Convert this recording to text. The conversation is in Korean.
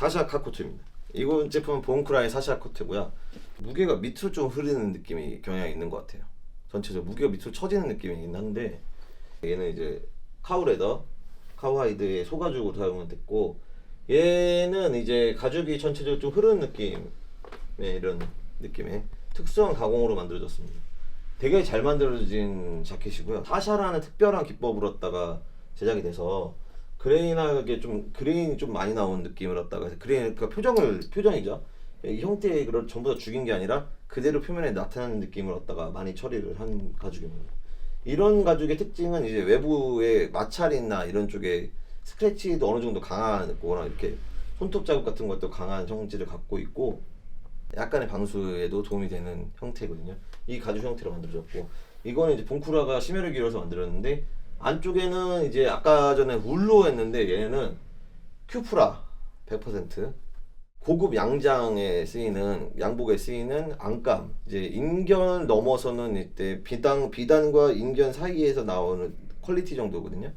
사샤 카 코트입니다. 이건 제품은 본크라의 사샤 코트고요. 무게가 밑으로 좀 흐르는 느낌이 경향이 있는 것 같아요. 전체적으로 무게가 밑으로 처지는 느낌이 있긴 한데 얘는 이제 카우레더, 카우하이드의 소가죽으로 사용이 됐고 얘는 이제 가죽이 전체적으로 좀 흐르는 느낌의 이런 느낌의 특수한 가공으로 만들어졌습니다. 되게 잘 만들어진 자켓이고요. 사샤라는 특별한 기법으로 다가 제작이 돼서 그레인하게 좀 그레인이 좀 많이 나온 느낌을 해서 그레인 그러니까 표정을 표정이죠. 이 형태의 그걸 전부 다 죽인 게 아니라 그대로 표면에 나타나는 느낌을 갖다가 많이 처리를 한 가죽입니다. 이런 가죽의 특징은 이제 외부의 마찰이나 이런 쪽에 스크래치도 어느 정도 강하거나 이렇게 손톱 자국 같은 것도 강한 성질을 갖고 있고 약간의 방수에도 도움이 되는 형태거든요. 이 가죽 형태로 만들어졌고 이거는 이제 봉쿠라가 심혈을 기울여서 만들었는데 안쪽에는 이제 아까 전에 울로 했는데 얘는 큐프라 100% 고급 양장에 쓰이는 양복에 쓰이는 안감 이제 인견 넘어서는 이때 비단 비단과 인견 사이에서 나오는 퀄리티 정도거든요.